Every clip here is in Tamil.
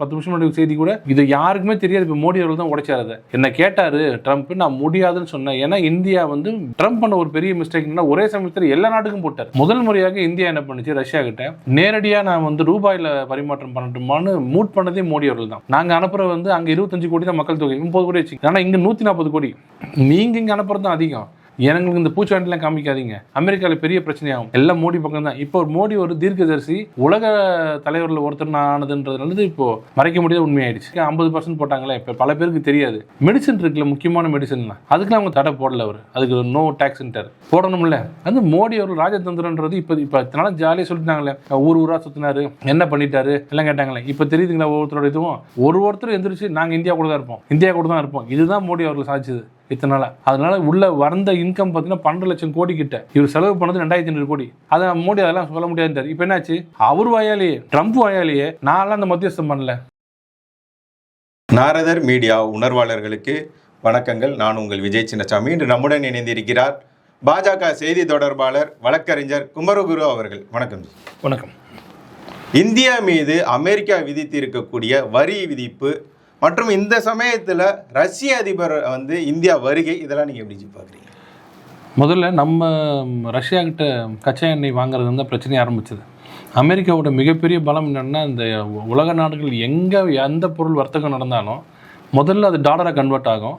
பத்து நிமிஷம் முன்னாடி செய்தி கூட இது யாருக்குமே தெரியாது இப்போ மோடி அவர்கள் தான் உடைச்சாரு அதை. என்ன கேட்டாரு ட்ரம்ப் நான் முடியாதுன்னு சொன்னேன். ஏன்னா இந்தியா வந்து ட்ரம்ப் பண்ண ஒரு பெரிய மிஸ்டேக் ஒரே சமயத்தில் எல்லா நாட்டுக்கும் போட்டார். முதல் முறையாக இந்தியா என்ன பண்ணுச்சு ரஷ்யா கிட்ட நேரடியா நான் வந்து ரூபாயில பரிமாற்றம் பண்ணட்டுமான்னு மூட் பண்ணதே மோடி அவர்கள் தான். நாங்க அனுப்புறது வந்து அங்க இருபத்தஞ்சு கோடி தான் மக்கள் தொகை. முப்பது கோடி வச்சு ஆனா இங்க நூத்தி நாற்பது கோடி. நீங்க இங்க அனுப்புறது தான் அதிகம். எனக்கு இந்த பூச்சாண்டிலாம் காமிக்காதீங்க. அமெரிக்காவில் பெரிய பிரச்சனையாகும். எல்லாம் மோடி பக்கம் தான் இப்போ மோடி ஒரு தீர்க்கதரிசி உலக தலைவரில் ஒருத்தர் நான் ஆனதுன்றதுனால இப்போ மறைக்க முடியாத உண்மையாயிடுச்சு. ஐம்பது பர்சன்ட் போட்டாங்களே இப்போ பல பேருக்கு தெரியாது. மெடிசன் இருக்குல்ல முக்கியமான மெடிசன்லாம் அதுக்கெல்லாம் அவங்க தடை போடல அவர். அதுக்கு நோ டேக்ஸ்ன்ட்டார் போடணும்ல. அது மோடி அவர் ராஜதந்திரன்றது இப்போ இப்போ இத்தனால ஜாலியாக சொல்லிட்டாங்களே. ஊர் ஊராக சுத்தினாரு. என்ன பண்ணிட்டாரு? எல்லாம் கேட்டாங்களே. இப்போ தெரியுதுங்களா ஒவ்வொருத்தரோட இதுவும்? ஒரு ஒருத்தர் எந்திரிச்சு நாங்கள் இந்தியா கூட தான் இருப்போம். இந்தியா கூட தான் இருப்போம். இதுதான் மோடி அவர்கள் சாதிச்சது. இத்தனை நாளா அதனால உள்ள வந்த இன்கம் பார்த்தீங்கன்னா பன்னெண்டு லட்சம் கோடி கிட்ட இவர் செலவு பண்ணது ரெண்டாயிரத்தி ஐநூறு கோடி. அதை மோடி அதெல்லாம் சொல்ல முடியாதுன்றார் இப்போ என்னாச்சு? அவர் வாயாலேயே ட்ரம்ப் வாயாலேயே நான்லாம் அந்த மத்தியஸ்தம் பண்ணல. நாரதர் மீடியா உணர்வாளர்களுக்கு வணக்கங்கள். நான் உங்கள் விஜய் சின்னசாமி. இன்று நம்முடன் இணைந்திருக்கிறார் பாஜக செய்தி தொடர்பாளர் வழக்கறிஞர் குமரகுரு அவர்கள். வணக்கம். வணக்கம். இந்தியா மீது அமெரிக்கா விதித்திருக்கக்கூடிய வரி விதிப்பு மற்றும் இந்த சமயத்தில் ரஷ்ய அதிபர் வந்து இந்தியா வருகை இதெல்லாம் நீங்கள் எப்படி பார்க்குறீங்க? முதல்ல நம்ம ரஷ்யா கிட்ட கச்சா எண்ணெய் வாங்குறது வந்து பிரச்சனையை ஆரம்பிச்சது. அமெரிக்காவோட மிகப்பெரிய பலம் என்னென்னா இந்த உலக நாடுகள் எங்கே எந்த பொருள் வர்த்தகம் நடந்தாலும் முதல்ல அது டாலராக கன்வெர்ட் ஆகும்.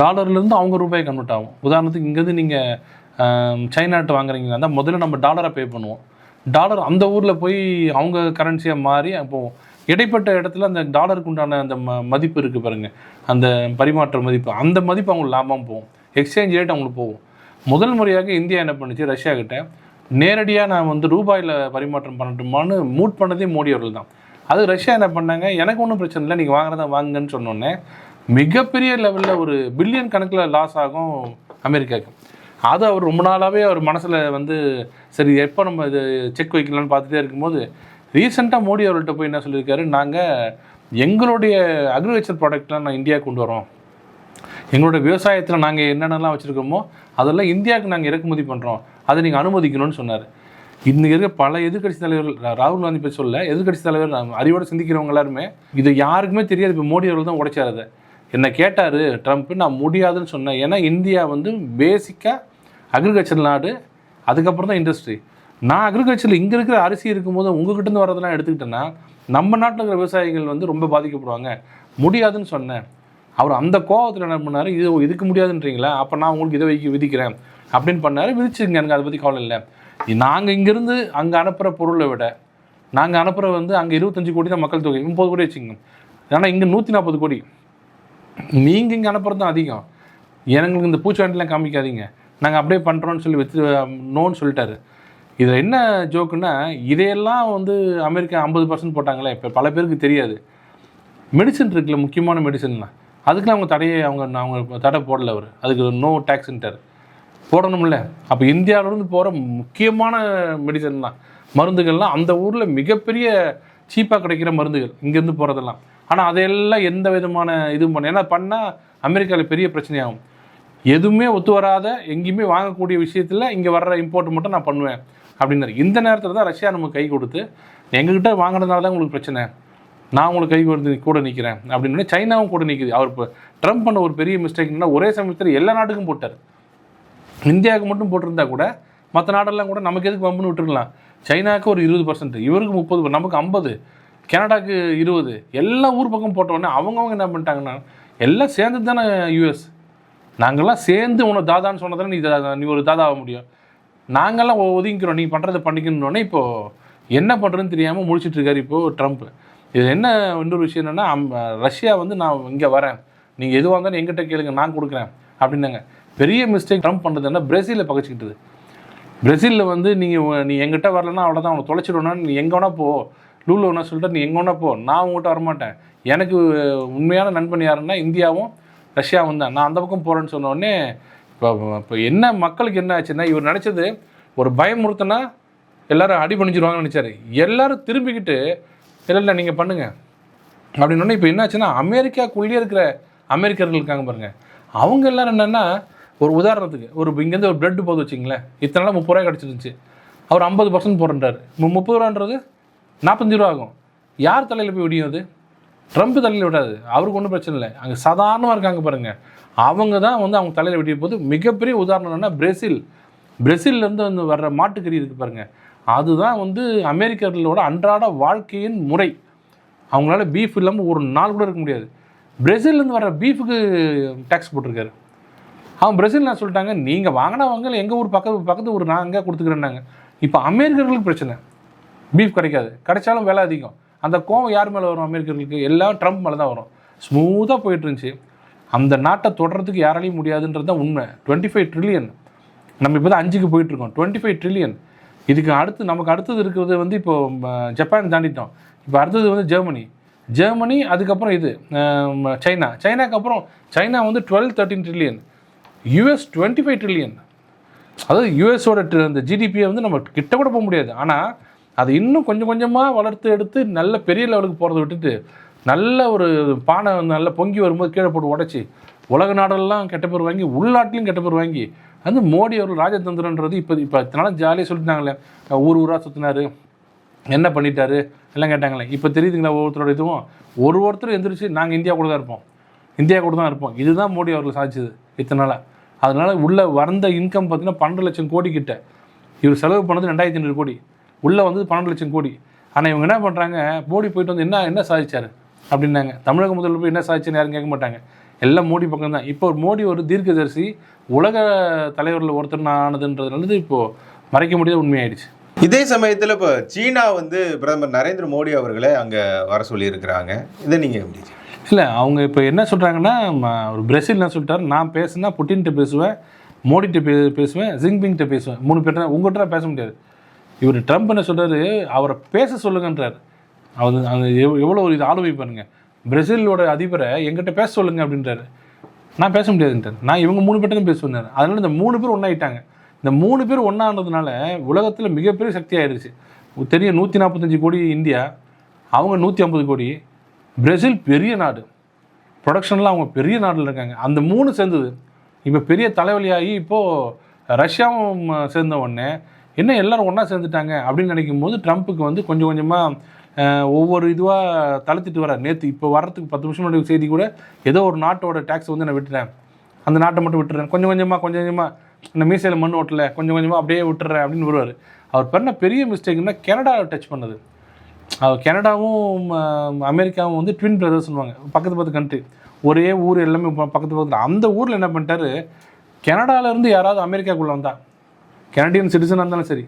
டாலர்லேருந்து அவங்க ரூபாய் கன்வெர்ட் ஆகும். உதாரணத்துக்கு இங்கேருந்து நீங்கள் சைனாட்டு வாங்குறீங்க இருந்தால் முதல்ல நம்ம டாலரை பே பண்ணுவோம். டாலர் அந்த ஊரில் போய் அவங்க கரன்சியாக மாறி அப்போது இடைப்பட்ட இடத்துல அந்த டாலருக்கு உண்டான அந்த ம மதிப்பு இருக்குது பாருங்க. அந்த பரிமாற்ற மதிப்பு. அந்த மதிப்பு அவங்களுக்கு லாபம் போகும். எக்ஸ்சேஞ்ச் ரேட் அவங்களுக்கு போகும். முதல் முறையாக இந்தியா என்ன பண்ணுச்சு? ரஷ்யா கிட்ட நேரடியாக நான் வந்து ரூபாயில் பரிமாற்றம் பண்ணட்டுமான்னு மூட் பண்ணதே மோடி அவர்கள் தான். அது ரஷ்யா என்ன பண்ணாங்க? எனக்கு ஒன்றும் பிரச்சனை இல்லை நீங்கள் வாங்குறதா வாங்குங்கன்னு சொன்னோன்னே மிகப்பெரிய லெவலில் ஒரு பில்லியன் கணக்கில் லாஸ் ஆகும் அமெரிக்காவுக்கு. அது அவர் ரொம்ப நாளாகவே அவர் மனசில் வந்து சரி எப்போ நம்ம இது செக் வைக்கலாம்னு பார்த்துட்டே இருக்கும்போது ரீசெண்டாக மோடி அவர்கள்ட்ட போய் என்ன சொல்லியிருக்காரு? நாங்கள் எங்களுடைய அக்ரிகல்ச்சர் ப்ராடக்ட்லாம் நான் இந்தியா கொண்டு வரோம். எங்களோட விவசாயத்தில் நாங்கள் என்னென்னலாம் வச்சுருக்கோமோ அதெல்லாம் இந்தியாவுக்கு நாங்கள் இறக்குமதி பண்ணுறோம் அதை நீங்கள் அனுமதிக்கணும்னு சொன்னார். இன்றைக்கி இருக்க பல எதிர்கட்சி தலைவர்கள் ராகுல் காந்தி பற்றி சொல்ல எதிர்கட்சி தலைவர் அறிவோடு சிந்திக்கிறவங்க எல்லாருமே இது யாருக்குமே தெரியாது. இப்போ மோடி அவர்கள் தான் உடைச்சார் அதை. என்னை கேட்டார் ட்ரம்ப் நான் முடியாதுன்னு சொன்னேன். ஏன்னா இந்தியா வந்து பேசிக்காக அக்ரிகல்ச்சர் நாடு அதுக்கப்புறம் தான் இண்டஸ்ட்ரி நான் அக்ரிகல்ச்சரில் இங்கே இருக்கிற அரிசி இருக்கும்போது உங்ககிட்ட இருந்து வரதெல்லாம் எடுத்துக்கிட்டேன்னா நம்ம நாட்டில் இருக்கிற விவசாயிகள் வந்து ரொம்ப பாதிக்கப்படுவாங்க. முடியாதுன்னு சொன்னேன். அவர் அந்த கோபத்தில் என்ன பண்ணார்? இது இதுக்கு முடியாதுன்றீங்களா அப்போ நான் உங்களுக்கு இதை வைக்க விதிக்கிறேன். அப்படின்னு பண்ணார். விதிச்சுங்க எனக்கு அதை பற்றி கவலை இல்லை. நாங்கள் இங்கேருந்து அங்கே அனுப்புகிற பொருளை விட நாங்கள் அனுப்புகிற வந்து அங்கே இருபத்தஞ்சு கோடி தான் மக்கள் தொகை. முப்பது கோடி வச்சுங்க ஆனால் இங்கே நூற்றி நாற்பது கோடி. நீங்கள் இங்கே அனுப்புறது தான் அதிகம். எனக்கு இந்த பூச்சாண்டிலாம் காமிக்காதீங்க. நாங்கள் அப்படியே பண்ணுறோன்னு சொல்லி வச்சு நோன்னு சொல்லிட்டாரு. இதில் என்ன ஜோக்குன்னா இதையெல்லாம் வந்து அமெரிக்கா ஐம்பது பர்சன்ட் போட்டாங்களே இப்போ பல பேருக்கு தெரியாது. மெடிசன் இருக்குல்ல முக்கியமான மெடிசன்லாம் அதுக்கெலாம் அவங்க தடையை அவங்க அவங்க தடை போடல அவர். அதுக்கு நோ டேக்ஸ் டேக்ஸ்ன்ட்டார் போடணும்ல. அப்போ இந்தியாவிலேருந்து போகிற முக்கியமான மெடிசன்லாம் மருந்துகள்லாம் அந்த ஊரில் மிகப்பெரிய சீப்பாக கிடைக்கிற மருந்துகள். இங்கேருந்து போகிறதெல்லாம் ஆனால் அதையெல்லாம் எந்த விதமான இதுவும் பண்ண ஏன்னா பண்ணால் அமெரிக்காவில் பெரிய பிரச்சனையாகும். எதுவுமே ஒத்து வராத எங்கேயுமே வாங்கக்கூடிய விஷயத்தில் இங்கே வர்ற இம்போர்ட் மட்டும் நான் பண்ணுவேன். அப்படின்னாரு. இந்த நேரத்தில் தான் ரஷ்யா நமக்கு கை கொடுத்து எங்ககிட்ட வாங்கினதுனால தான் உங்களுக்கு பிரச்சனை. நான் உங்களுக்கு கை கொடுத்து கூட நிற்கிறேன் அப்படின்னு சைனாவும் கூட நிற்குது அவர் இப்போ ட்ரம்ப் பண்ண ஒரு பெரிய மிஸ்டேக்னா ஒரே சமயத்தில் எல்லா நாட்டுக்கும் போட்டார். இந்தியாவுக்கு மட்டும் போட்டிருந்தா கூட மற்ற நாடெல்லாம் கூட நமக்கு எதுக்கு பம்புன்னு விட்டுருக்கலாம். சைனாவுக்கு ஒரு இருபது பர்சன்ட் இவருக்கு முப்பது நமக்கு ஐம்பது கனடாக்கு இருபது எல்லா ஊர் பக்கம் போட்ட உடனே என்ன பண்ணிட்டாங்கன்னா எல்லாம் சேர்ந்து தானே யூஎஸ். நாங்கள்லாம் சேர்ந்து உனக்கு தாதான்னு சொன்னதானே நீ நீ ஒரு தாதா ஆக முடியும். நாங்கள்லாம் ஒதுங்கிக்கிறோம். நீ பண்ணுறது பண்ணிக்கணுன்னே இப்போது என்ன பண்ணுறதுன்னு தெரியாமல் முடிச்சிட்டு இருக்காரு இப்போது ட்ரம்ப் இது என்ன இன்னொரு விஷயம் என்னென்னா ரஷ்யா வந்து நான் இங்கே வரேன். நீங்கள் எதுவாக இருந்தாலும் எங்கிட்ட கேளுங்க நான் கொடுக்குறேன் அப்படின்னாங்க. பெரிய மிஸ்டேக் ட்ரம்ப் பண்ணுறது என்ன பிரேசிலில் பகச்சிக்கிட்டது. பிரேசிலில் வந்து நீங்கள் நீ எங்கிட்ட வரலன்னா அவ்வளோதான் அவனை தொலைச்சிடுவேன்னா நீ எங்கே வேணா போ. லூலு ஒன்றா சொல்லிட்டு நீ எங்கே வேணா போ. நான் உங்கள்கிட்ட வரமாட்டேன். எனக்கு உண்மையான நண்பன் யாருன்னா இந்தியாவும் ரஷ்யாவும் தான். நான் அந்த பக்கம் போகிறேன்னு சொன்னோடனே இப்போ இப்போ என்ன மக்களுக்கு என்ன ஆச்சுன்னா இவர் நினச்சது ஒரு பயமுறுத்தினா எல்லாரும் அடி பண்ணிச்சிருவாங்கன்னு நினச்சாரு. எல்லாரும் திரும்பிக்கிட்டு இல்லை இல்லை நீங்கள் பண்ணுங்க. அப்படின்னு இப்போ என்னாச்சுன்னா அமெரிக்காக்குள்ளேயே இருக்கிற அமெரிக்கர்கள் இருக்காங்க பாருங்கள் அவங்க எல்லாரும் என்னென்னா ஒரு உதாரணத்துக்கு ஒரு இங்கேருந்து ஒரு பிரெட் போது வச்சிங்களேன் இத்தனை நாள் முப்பது ரூபாய் கிடச்சிருந்துச்சு. அவர் ஐம்பது பர்சன்ட் போடுறாரு. முப்பது ரூபான்றது நாற்பத்தஞ்சு ரூபா ஆகும். யார் தலையில் போய் விடியும் அது? ட்ரம்ப் தலையில் விடாது. அவருக்கு ஒன்றும் பிரச்சனை இல்லை. அங்கே சாதாரணமாக இருக்காங்க பாருங்கள் அவங்க தான் வந்து அவங்க தலையில் விடிய போது மிகப்பெரிய உதாரணம் என்னென்னா பிரேசில். பிரேசில்லேருந்து வந்து வர்ற மாட்டுக்கறி இருக்குது பாருங்கள் அதுதான் வந்து அமெரிக்கர்களோட அன்றாட வாழ்க்கையின் முறை. அவங்களால பீஃப் இல்லாமல் ஒரு நாள் கூட இருக்க முடியாது. பிரேசில்லேருந்து வர்ற பீஃபுக்கு டேக்ஸ் போட்டிருக்காரு. அவன் பிரேசில் நான் சொல்லிட்டாங்க? நீங்கள் வாங்கினவங்க எங்கள் ஊர் பக்கத்து பக்கத்து ஊர் நான் அங்கே கொடுத்துக்கிறேன்னாங்க. இப்போ அமெரிக்கர்களுக்கு பிரச்சனை. பீஃப் கிடைக்காது. கிடைச்சாலும் விலை அதிகம். அந்த கோவம் யார் மேலே வரும் அமெரிக்கர்களுக்கு? எல்லாம் ட்ரம்ப் மேலே தான் வரும் ஸ்மூத்தாக போயிட்டு இருந்துச்சு. அந்த நாட்டை தொடர்றதுக்கு யாராலையும் முடியாதுன்றது தான் உண்மை. டுவெண்ட்டி ஃபைவ் ட்ரில்லியன் நம்ம இப்போ தான் அஞ்சுக்கு போயிட்டுருக்கோம். டுவெண்ட்டி ஃபைவ் ட்ரில்லியன் இதுக்கு அடுத்து நமக்கு அடுத்தது இருக்கிறது வந்து இப்போ ஜப்பான் தாண்டிட்டோம். இப்போ அடுத்தது வந்து ஜெர்மனி. ஜெர்மனி அதுக்கப்புறம் இது சைனா. சைனாக்கு அப்புறம் சைனா வந்து twelve thirteen trillion US twenty five trillion அதாவது யூஎஸோட அந்த ஜிடிபியை வந்து நம்ம கிட்ட கூட போக முடியாது. ஆனால் அது இன்னும் கொஞ்சம் கொஞ்சமாக வளர்த்து எடுத்து நல்ல பெரிய லெவலுக்கு போகிறத விட்டுட்டு நல்ல ஒரு பானை நல்ல பொங்கி வரும்போது கீழே போட்டு உடச்சி உலக நாடெல்லாம் கெட்ட பேர் வாங்கி உள்நாட்டிலையும் கெட்ட பேர் வாங்கி வந்து மோடி அவர் ராஜதந்திரன்றது இப்போ இப்போ இத்தனை நாள் ஜாலியாக சொல்லிட்டாங்களே ஊர் ஊராக சுற்றினாரு என்ன பண்ணிட்டாரு? எல்லாம் கேட்டாங்களே இப்போ தெரியுதுங்களா ஒவ்வொருத்தரோட இதுவும்? ஒரு ஒருத்தர் எந்திரிச்சு நாங்கள் இந்தியா கூட தான் இருப்போம். இந்தியா கூட தான் இருப்போம். இதுதான் மோடி அவர்கள் சாதிச்சது இத்தனை நாளாக உள்ளே வந்த இன்கம் பார்த்தீங்கன்னா பன்னெண்டு லட்சம் கோடி கிட்ட. இவர் செலவு பண்ணது ரெண்டாயிரத்தி ஐநூறு கோடி. உள்ளே வந்து பன்னெண்டு லட்சம் கோடி. ஆனால் இவங்க என்ன பண்ணுறாங்க மோடி போயிட்டு வந்து என்ன என்ன சாதிச்சாரு? அப்படின்னாங்க. தமிழக முதல்வர் போய் என்ன சாதிச்சுன்னு யாரும் கேட்க மாட்டாங்க. எல்லாம் மோடி பக்கம் தான் இப்போ மோடி ஒரு தீர்க்கதரிசி உலக தலைவரில் ஒருத்தர் ஆனதுன்றதுனால இப்போது மறைக்க முடியாத உண்மையாயிடுச்சு. இதே சமயத்தில் இப்போ சீனா வந்து பிரதமர் நரேந்திர மோடி அவர்களை அங்கே வர சொல்லியிருக்கிறாங்க. இதை நீங்கள் எப்படி இல்லை அவங்க இப்போ என்ன சொல்கிறாங்கன்னா ஒரு பிரேசில் என்ன சொல்லிட்டாரு. நான் பேசுனா புட்டின்கிட்ட பேசுவேன் மோடிகிட்ட பே பேசுவேன் ஜிங்பிங்கிட்ட பேசுவேன். மூணு பேர்ட்ட உங்கள்கிட்ட பேச முடியாது. இவர் ட்ரம்ப் என்ன சொல்றாரு அவரை பேச சொல்லுங்கன்றார். அவர் எவ் எவ்வளோ ஒரு இது ஆளுமை பாருங்க பிரேசிலோட அதிபரை எங்கிட்ட பேச சொல்லுங்க அப்படின்றாரு. நான் பேச முடியாதுன்றார் நான் இவங்க மூணு பேர்ட்ட தான் பேசுவேன் அதனால இந்த மூணு பேர் ஒன்றாயிட்டாங்க இந்த மூணு பேர் ஒன்றானதுனால உலகத்தில் மிகப்பெரிய சக்தி ஆயிடுச்சு தெரிய நூற்றி நாற்பத்தஞ்சு கோடி இந்தியா அவங்க நூற்றி ஐம்பது கோடி. பிரேசில் பெரிய நாடு. ப்ரொடக்ஷன்லாம் அவங்க பெரிய நாட்டில் இருக்காங்க. அந்த மூணு சேர்ந்தது. இப்போ பெரிய தலைவலியாகி இப்போது ரஷ்யாவும் சேர்ந்த உடனே என்ன எல்லாரும் ஒன்றா சேர்ந்துட்டாங்க அப்படின்னு நினைக்கும் போது ட்ரம்ப்புக்கு வந்து கொஞ்சம் கொஞ்சமாக ஒவ்வொரு இதுவாக தளர்த்திட்டு வர நேற்று இப்போ வர்றதுக்கு பத்து நிமிஷம் முன்னாடி செய்தி கூட ஏதோ ஒரு நாட்டோட டேக்ஸ் வந்து நான் விட்டுறேன். அந்த நாட்டை மட்டும் விட்டுறேன். கொஞ்சம் கொஞ்சமாக கொஞ்சம் கொஞ்சமாக இந்த மீசையில் மண் ஓட்டலை கொஞ்சம் கொஞ்சமாக அப்படியே விட்டுறேன் அப்படின்னு வருவார். அவர் பண்ண பெரிய மிஸ்டேக்னா கனடாவை டச் பண்ணது. அவர் கனடாவும் அமெரிக்காவும் வந்து ட்வின் பிரதர்ஸ்னுவாங்க பக்கத்து பக்கத்து கண்ட்ரி ஒரே ஊர் எல்லாமே பக்கத்து பக்கத்தில். அந்த ஊரில் என்ன பண்ணிட்டாரு? கனடாலேருந்து யாராவது அமெரிக்காக்குள்ளே வந்தா கனடியன் சிட்டிசனாக இருந்தாலும் சரி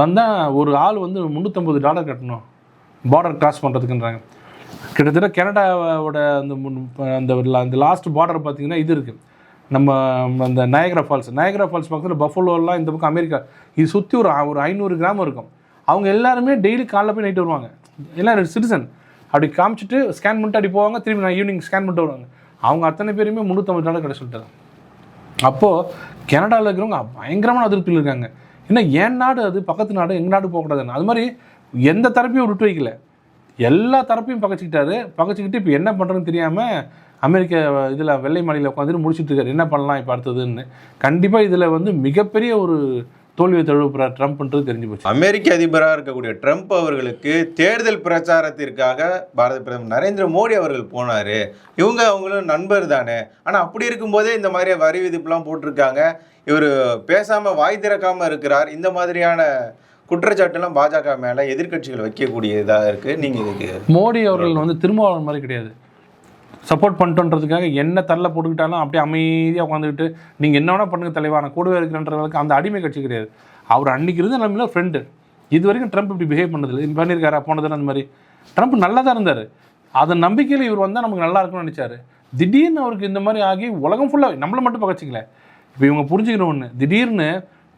வந்தால் ஒரு ஆள் வந்து முந்நூற்றம்பது டாலர் கட்டணும். பார்டர் கிராஸ் பண்ணுறதுக்குன்றாங்க கிட்டத்தட்ட கனடாவோட அந்த முன்- அந்த அந்த லாஸ்ட் பார்டர் பார்த்தீங்கன்னா இது இருக்குது நம்ம அந்த நயகரா ஃபால்ஸ் நயகரா ஃபால்ஸ் பக்கத்தில் பஃபலோலாம் இந்த பக்கம் அமெரிக்கா. இது சுற்றி ஒரு ஒரு ஐநூறு கிராம் இருக்கும். அவங்க எல்லாருமே டெய்லி காலைல போய் நைட்டு வருவாங்க. எல்லாம் சிட்டிசன் அப்படி காமிச்சிட்டு ஸ்கேன் பண்ணிட்டு அப்படி போவாங்க. திரும்பி நான் ஈவினிங் ஸ்கேன் பண்ணிட்டு வருவாங்க. அவங்க அத்தனை பேருமே முந்நூற்றம்பது டாலர் கடை அப்போது கனடாவில் இருக்கிறவங்க பயங்கரமான அதிருப்தியில் இருக்காங்க. ஏன்னா என் நாடு அது? பக்கத்து நாடு எங்கள் நாடு போகக்கூடாதுன்னு. அது மாதிரி எந்த தரப்பையும் விட்டு வைக்கல. எல்லா தரப்பையும் பகச்சிக்கிட்டாரு. பகச்சிக்கிட்டு இப்போ என்ன பண்ணுறதுன்னு தெரியாமல் அமெரிக்க இதில் வெள்ளை மாநில உட்காந்துட்டு முடிச்சுட்டு இருக்காரு. என்ன பண்ணலாம் இப்போ அடுத்ததுன்னு. கண்டிப்பாக இதில் வந்து மிகப்பெரிய ஒரு தோல்வியை தழுவுறார் ட்ரம்ப்ன்றது தெரிஞ்சு போச்சு. அமெரிக்க அதிபராக இருக்கக்கூடிய ட்ரம்ப் அவர்களுக்கு தேர்தல் பிரச்சாரத்திற்காக பாரத பிரதமர் நரேந்திர மோடி அவர்கள் போனார். இவங்க அவங்களும் நண்பர் தானே. ஆனால் அப்படி இருக்கும்போதே இந்த மாதிரி வரி விதிப்புலாம் போட்டிருக்காங்க. இவர் பேசாமல் வாய் திறக்காமல் இருக்கிறார். இந்த மாதிரியான குற்றச்சாட்டுலாம் பாஜக மேலே எதிர்கட்சிகள் வைக்கக்கூடியதாக இருக்குது நீங்கள் இதுக்கு மோடி அவர்கள் வந்து திருமாவளவன் மாதிரி கிடையாது. சப்போர்ட் பண்ணிட்டோன்றதுக்காக என்ன தள்ள போட்டுக்கிட்டாலும் அப்படியே அமைதியாக உட்காந்துக்கிட்டு நீங்கள் என்ன வேணால் பண்ணுங்க தலைவா நான் கூடவே இருக்கிறன்றவர்களுக்கு அந்த அடிமை கட்சி கிடையாது. அவர் அன்னைக்கு இருந்த நம்மள ஃப்ரெண்டு இது வரைக்கும் ட்ரம்ப் இப்படி பிஹேவ் பண்ணதில்லை. இது பண்ணியிருக்காரா? போனதில்லை அந்த மாதிரி. ட்ரம்ப் நல்லா தான் இருந்தார். அதன் நம்பிக்கையில் இவர் வந்தால் நமக்கு நல்லா இருக்கும்னு நினச்சாரு. திடீர்னு அவருக்கு இந்த மாதிரி ஆகி உலகம் ஃபுல்லாக நம்மளை மட்டும் பகச்சிக்கல. இப்போ இவங்க புரிஞ்சுக்கிற ஒன்று திடீர்னு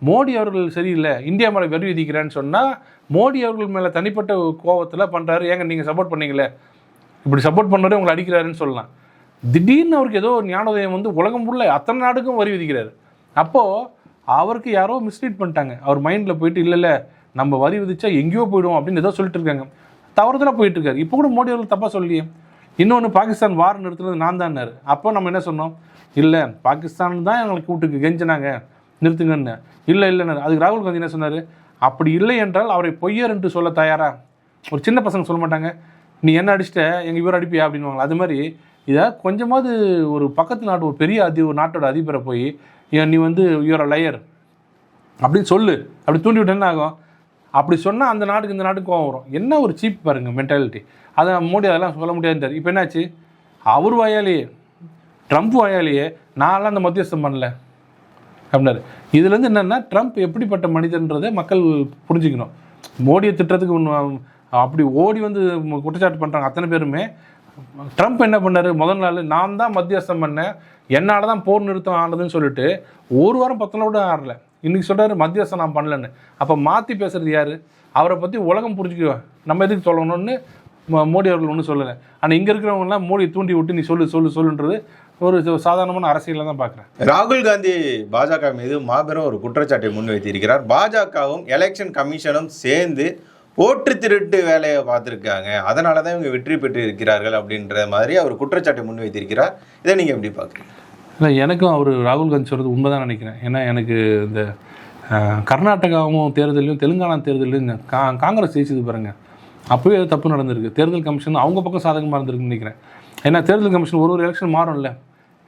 மோடி அவர்கள் சரியில்லை இந்தியா மேலே வரி விதிக்கிறேன்னு சொன்னால் மோடி அவர்கள் மேலே தனிப்பட்ட கோவத்தில் பண்ணுறாரு ஏங்க நீங்கள் சப்போர்ட் பண்ணீங்களே? இப்படி சப்போர்ட் பண்ணவரே உங்களை அடிக்கிறாருன்னு சொல்லலாம். திடீர்னு அவருக்கு ஏதோ ஒரு ஞானோதயம் வந்து உலகம் ஃபுல்லாக அத்தனை நாடுக்கும் வரி விதிக்கிறாரு. அப்போது அவருக்கு யாரோ மிஸ்லீட் பண்ணிட்டாங்க. அவர் மைண்டில் போயிட்டு இல்லை இல்லை நம்ம வரி விதிச்சா எங்கேயோ போயிடுவோம் அப்படின்னு ஏதோ சொல்லிட்டு இருக்காங்க. தவறுதலாக போயிட்டு இருக்காரு. இப்போ கூட மோடி அவர்கள் தப்பாக சொல்லியே இன்னொன்று பாகிஸ்தான் வார் நிறுத்துறது நான் தான்னாரு அப்போ நம்ம என்ன சொன்னோம்? இல்லை பாகிஸ்தான் தான் எங்களுக்கு கூட்டுக்கு கெஞ்சினாங்க. நிறுத்துங்கன்னு. இல்லை இல்லைன்னு அதுக்கு ராகுல் காந்தி என்ன சொன்னார்? அப்படி இல்லை என்றால் அவரை பொய்யர் என்று சொல்ல தயாரா? ஒரு சின்ன பசங்க சொல்ல மாட்டாங்க. நீ என்ன அடிச்சிட்ட? எங்கள் இவர் அடிப்பியா? அப்படின்வாங்களா அது மாதிரி இதை கொஞ்சமாவது ஒரு பக்கத்து நாட்டு ஒரு பெரிய அதி ஒரு நாட்டோட அதிபரை போய் நீ வந்து யூஆர் லயர் அப்படின்னு சொல்லு. அப்படி தூண்டி விட்டு என்ன ஆகும்? அப்படி சொன்னால் அந்த நாட்டுக்கு இந்த நாட்டுக்கு கோவம் வரும். என்ன ஒரு சீப் பாருங்க மென்டாலிட்டி அதை மோடி அதெல்லாம் சொல்ல முடியாதுன்றார் இப்போ என்னாச்சு? அவர் வாயாலேயே ட்ரம்ப் வாயாலேயே நான்லாம் அந்த மத்தியஸ்தம் பண்ணல. அப்படின்னாரு. இதுலேருந்து என்னென்னா ட்ரம்ப் எப்படிப்பட்ட மனிதன்றதை மக்கள் புரிஞ்சுக்கணும். மோடியை திட்டத்துக்கு ஒன்று அப்படி ஓடி வந்து குற்றச்சாட்டு பண்ணுறாங்க அத்தனை பேருமே. ட்ரம்ப் என்ன பண்ணார்? முதல் நாள் நான் தான் மத்தியஸ்தம் பண்ணேன். என்னால் தான் போர் நிறுத்தம் ஆனதுன்னு சொல்லிட்டு ஒரு வாரம் பத்து நாள் கூட ஆறல. இன்றைக்கி சொல்கிறாரு மத்தியஸ்தம் நான் பண்ணலன்னு. அப்போ மாற்றி பேசுகிறது யார்? அவரை பற்றி உலகம் புரிஞ்சுக்குவேன் நம்ம எதுக்கு சொல்லணும்னு மோடி அவர்கள் ஒன்றும் சொல்லலை. ஆனால் இங்கே இருக்கிறவங்கலாம் மோடியை தூண்டி விட்டு நீ சொல்லு சொல்லு சொல்லுன்றது ஒரு சாதாரணமான அரசியலில் தான் பார்க்குறேன் ராகுல் காந்தி பாஜக மீது மாபெரும் ஒரு குற்றச்சாட்டை முன்வைத்திருக்கிறார். பாஜகவும் எலெக்ஷன் கமிஷனும் சேர்ந்து ஓட்டு திருட்டு வேலையை பார்த்துருக்காங்க. அதனால தான் இவங்க வெற்றி பெற்று இருக்கிறார்கள் அப்படின்ற மாதிரி அவர் குற்றச்சாட்டை முன்வைத்திருக்கிறார். இதை நீங்கள் எப்படி பார்க்குறீங்க இல்லை எனக்கும் அவர் ராகுல் காந்தி சொல்கிறது உண்மைதான் நினைக்கிறேன். ஏன்னா எனக்கு இந்த கர்நாடகாவும் தேர்தலையும் தெலுங்கானா தேர்தலையும் கா காங்கிரஸ் ஜெயிச்சது பாருங்க. அப்போவே தப்பு நடந்திருக்கு. தேர்தல் கமிஷன் அவங்க பக்கம் சாதகமாக இருந்திருக்குன்னு நினைக்கிறேன். ஏன்னா தேர்தல் கமிஷன் ஒரு ஒரு எலெக்ஷன் மாறும்ல.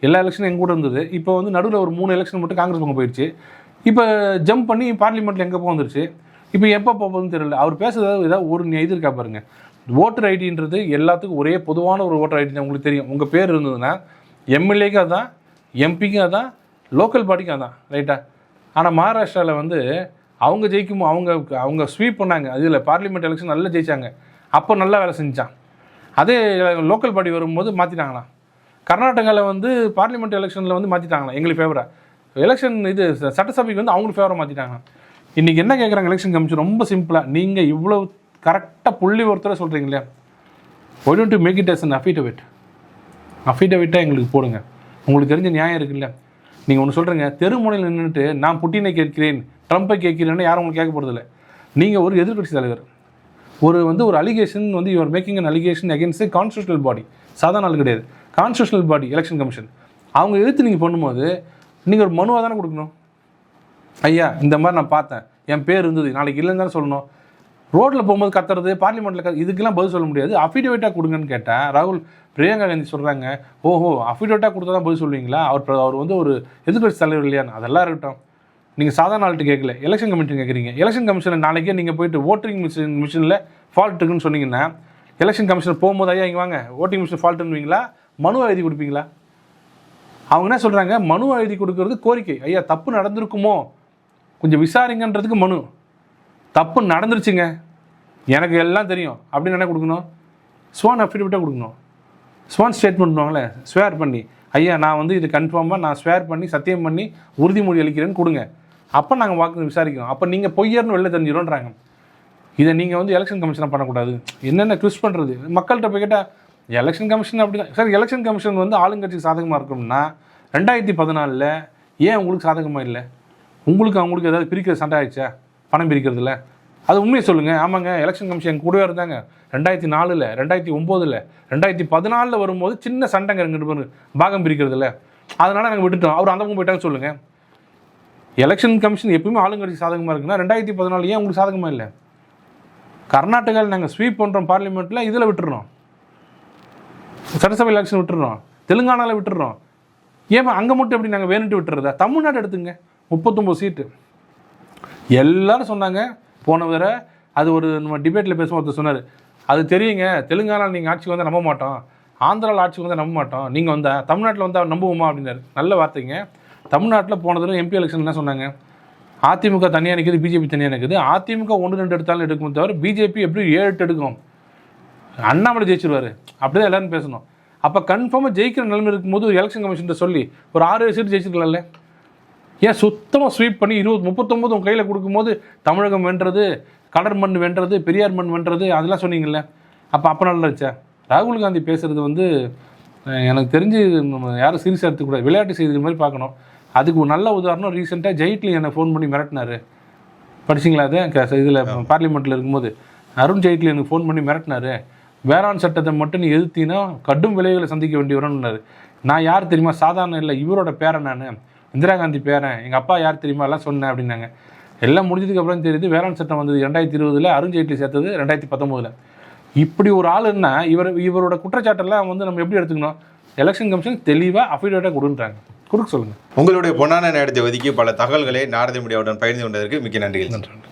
எல்லா எலெக்ஷனும் எங்கள் கூட இருந்தது. இப்போ வந்து நடுவில் ஒரு மூணு எலெக்ஷன் மட்டும் காங்கிரஸ் பக்கம் போயிடுச்சு இப்போ ஜம்ப் பண்ணி பார்லிமெண்ட்டில் எங்கே போந்துருச்சு இப்போ எப்போ போகுதுன்னு தெரியல. அவர் பேசுறது ஏதாவது ஒரு இது இருக்கா பாருங்க. ஓட்டர் ஐடின்றது எல்லாத்துக்கும் ஒரே பொதுவான ஒரு ஓட்டர் ஐடி உங்களுக்கு தெரியும். உங்கள் பேர் இருந்ததுன்னா எம்எல்ஏக்கும் அதான் எம்பிக்கும் அதான் லோக்கல் பாடிக்கும் அதான் ரைட்டா ஆனால் மகாராஷ்டிராவில் வந்து அவங்க ஜெயிக்கும் அவங்க அவங்க ஸ்வீப் பண்ணாங்க. அதில் பார்லிமெண்ட் எலெக்ஷன் நல்லா ஜெயிச்சாங்க. அப்போ நல்லா வேலை செஞ்சான். அதே லோக்கல் பாடி வரும்போது மாற்றிட்டாங்களாம் கர்நாடகாவில் வந்து பார்லிமெண்ட் எலெக்ஷனில் வந்து மாற்றிட்டாங்களாம் எங்களுக்கு ஃபேவராக எலெக்ஷன் இது சட்டசபைக்கு வந்து அவங்களுக்கு ஃபேவராக மாற்றிட்டாங்க இன்றைக்கி என்ன கேட்குறாங்க எலெக்ஷன் கமிஷன் ரொம்ப சிம்பிளாக நீங்கள் இவ்வளோ கரெக்டாக புள்ளி ஒருத்தரை சொல்கிறீங்க இல்லையா? Why don't to make it as an affidavit அஃபிடவிட்டாக எங்களுக்கு போடுங்க. உங்களுக்கு தெரிஞ்ச நியாயம் இருக்குல்ல நீங்கள் ஒன்று சொல்கிறீங்க தெருமுனையில் நின்றுட்டு நான் புட்டினை கேட்கிறேன் ட்ரம்ப்பை கேட்கிறேன்னு யாரும் உங்களுக்கு கேட்க போகிறதில்ல நீங்கள் ஒரு எதிர்க்கட்சி தலைவர். ஒரு வந்து ஒரு அலிகேஷன் வந்து your making an allegation against constitutional body சாதாரண ஆள் கிடையாது. கான்ஸ்டியூஷனல் பாடி எலெக்ஷன் கமிஷன் அவங்க எழுத்து நீங்கள் பண்ணும்போது நீங்கள் ஒரு மனுவாக தானே கொடுக்கணும்? ஐயா இந்த மாதிரி நான் பார்த்தேன். என் பேர் இருந்தது. நாளைக்கு இல்லைன்னு தானே சொல்லணும். ரோட்டில் போகும்போது கத்துறது பார்லிமெண்ட்டில் கத்து இதுக்கெல்லாம் பதில் சொல்ல முடியாது. அஃபிடேவிட்டாக கொடுங்கன்னு கேட்டேன். ராகுல் பிரியங்கா காந்தி சொல்கிறாங்க ஓஹோ அஃபிடேவிட்டாக கொடுத்தா தான் பதில் சொல்லுவீங்களா? அவர் அவர் வந்து ஒரு எதிர்கட்சி தலைவர் இல்லையான்னு. அதெல்லாம் இருக்கட்டும். நீங்கள் சாதாரண ஆள்கிட்ட கேட்கல. எலெக்ஷன் கமிஷன் கேட்குறீங்க. எலெக்ஷன் கமிஷனில் நாளைக்கே நீங்கள் போயிட்டு ஓட்டிங் மிஷின் மிஷினில் ஃபால்ட் இருக்குன்னு சொன்னீங்கன்னா எலெக்ஷன் கமிஷன் போகும்போது ஐயா இங்கே வாங்க. ஓட்டிங் மிஷின் ஃபால்ட்டுன்னுவீங்களா மனு எழுதி கொடுப்பீங்களா? அவங்க என்ன சொல்கிறாங்க மனு எழுதி கொடுக்கறது கோரிக்கை. ஐயா தப்பு நடந்திருக்குமோ? கொஞ்சம் விசாரிங்கன்றதுக்கு மனு. தப்பு நடந்துருச்சுங்க. எனக்கு எல்லாம் தெரியும். அப்படின்னு என்ன கொடுக்கணும்? ஸ்வான் அஃபிடவிட்டாக கொடுக்கணும். ஸ்வான் ஸ்டேட்மெண்ட் பண்ணுவாங்களே ஸ்வேர் பண்ணி. ஐயா நான் வந்து இது கன்ஃபார்மாக நான் ஸ்வேர் பண்ணி சத்தியம் பண்ணி உறுதிமொழி அளிக்கிறேன்னு கொடுங்க. அப்போ நாங்கள் வாக்கு விசாரிக்கிறோம். அப்போ நீங்கள் பொய்யர்னு வெளில தெரிஞ்சிடும்ன்றாங்க இதை நீங்கள் வந்து எலெக்ஷன் கமிஷனாக பண்ணக்கூடாது. என்னென்ன ட்விஸ்ட் பண்ணுறது மக்கள்கிட்ட போய் கேட்டால் எலெக்ஷன் கமிஷன் அப்படி தான் சார் எலெக்ஷன் கமிஷன் வந்து ஆளுங்கட்சிக்கு சாதகமாக இருக்கும்னா ரெண்டாயிரத்தி பதினாலில் ஏன் உங்களுக்கு சாதகமாக இல்லை? உங்களுக்கு அவங்களுக்கு ஏதாவது பிரிக்கிற சண்டை ஆயிடுச்சா? பணம் பிரிக்கிறதுல? அது உண்மையை சொல்லுங்கள் ஆமாங்க எலெக்ஷன் கமிஷன் கூடவே இருந்தாங்க. ரெண்டாயிரத்தி நாலில் ரெண்டாயிரத்தி ஒம்போதில் ரெண்டாயிரத்தி பதினாலில் வரும்போது சின்ன சண்டைங்க ரெண்டு பேர் பாகம் பிரிக்கிறதுல. அதனால் நாங்கள் விட்டுட்டோம். அவர் அந்த பக்கம் போயிட்டாங்க சொல்லுங்கள் எலெக்ஷன் கமிஷன் எப்பவுமே ஆளுங்கட்சி சாதகமாக இருக்குன்னா ரெண்டாயிரத்தி பதினாலு ஏன் உங்களுக்கு சாதகமாக இல்லை? கர்நாடகாவில் நாங்கள் ஸ்வீப் பண்ணுறோம் பார்லிமெண்ட்டில் இதில் விட்டுறோம் சட்டசபை எலெக்ஷன் விட்டுறோம். தெலுங்கானாவில் விட்டுறோம். ஏன் அங்கே மட்டும் எப்படி நாங்கள் வேணுட்டு விட்டுறதா? தமிழ்நாடு எடுத்துங்க. முப்பத்தொம்போது சீட்டு. எல்லாரும் சொன்னாங்க. போன தடவை அது ஒரு நம்ம டிபேட்டில் பேசும்போது ஒருத்தர் சொன்னார். அது தெரியுங்க. தெலுங்கானாவில் நீங்கள் ஆட்சிக்கு வந்தால் நம்ப மாட்டோம். ஆந்திராவில் ஆட்சிக்கு வந்தால் நம்ப மாட்டோம். நீங்கள் வந்தால் தமிழ்நாட்டில் வந்தால் நம்புவோமா அப்படின்னாரு. நல்ல வார்த்தைங்க. தமிழ்நாட்டில் போன தடவை எம்பி எலெக்ஷன் என்ன சொன்னாங்க? அதிமுக தனியாக நிற்குது பிஜேபி தனியாக நிற்குது அதிமுக ஒன்று ரெண்டு எடுத்தாலும் எடுக்குமே தவிர பிஜேபி எப்படி ஏழு எட்டு எடுக்கும். அண்ணாமலை ஜெயிச்சிருவாரு. அப்படிதான் எல்லாரும் பேசணும். அப்போ கன்ஃபார்மாக ஜெயிக்கிற நிலைமை இருக்கும்போது ஒரு எலெக்ஷன் கமிஷன் சொல்லி ஒரு ஆறு ஏழு சீட் ஜெயிச்சிருக்கலாம்ல. ஏன் சுத்தமாக ஸ்வீப் பண்ணி இருபது முப்பத்தொம்பது உங்கள் கையில் கொடுக்கும்போது தமிழகம் வென்றது கடல் மண் வென்றது பெரியார் மண் வென்றது அதெல்லாம் சொன்னீங்கல்ல. அப்போ அப்போ நல்லா இருந்துச்சா? ராகுல் காந்தி பேசுகிறது வந்து எனக்கு தெரிஞ்சு நம்ம யாரும் சீரியஸாக எடுத்துக்கூடாது விளையாட்டு செய்திகள் மாதிரி பார்க்கணும். அதுக்கு ஒரு நல்ல உதாரணம் ரீசெண்டாக ஜெயிட்லி என்னை ஃபோன் பண்ணி மிரட்டினாரு. படிச்சிங்களா அது? இதில் பார்லிமெண்ட்டில் இருக்கும்போது. அருண் ஜெய்ட்லி எனக்கு ஃபோன் பண்ணி மிரட்டினாரு. வேளாண் சட்டத்தை மட்டும் நீ எதிர்த்தீங்கன்னா கடும் விளைவுகளை சந்திக்க வேண்டி வரும்னாரு நான் யார் தெரியுமா? சாதாரண இல்லை இவரோட பேரன் நான். இந்திரா காந்தி பேரன். எங்கள் அப்பா யார் தெரியுமா? எல்லாம் சொன்னேன் அப்படின்னாங்க. எல்லாம் முடிஞ்சதுக்கு அப்புறம் தெரியுது வேளாண் சட்டம் வந்தது ரெண்டாயிரத்தி இருபதுல அருண் ஜெய்ட்லி சேர்த்தது ரெண்டாயிரத்தி பத்தொம்போதில் இப்படி ஒரு ஆளுன்னா இவர் இவரோட குற்றச்சாட்டெல்லாம் வந்து நம்ம எப்படி எடுத்துக்கணும்? எலெக்ஷன் கமிஷன் தெளிவாக அஃபிடேவிட்டாக கொடுன்றாங்க. கொடுக்க சொல்லுங்கள் உங்களுடைய பொன்னான நேரத்தை ஒதுக்கி பல தகவல்களை நாரதி மீடியாவுடன் பகிர்ந்து கொண்டதற்கு மிக்க நன்றிகள். நன்றி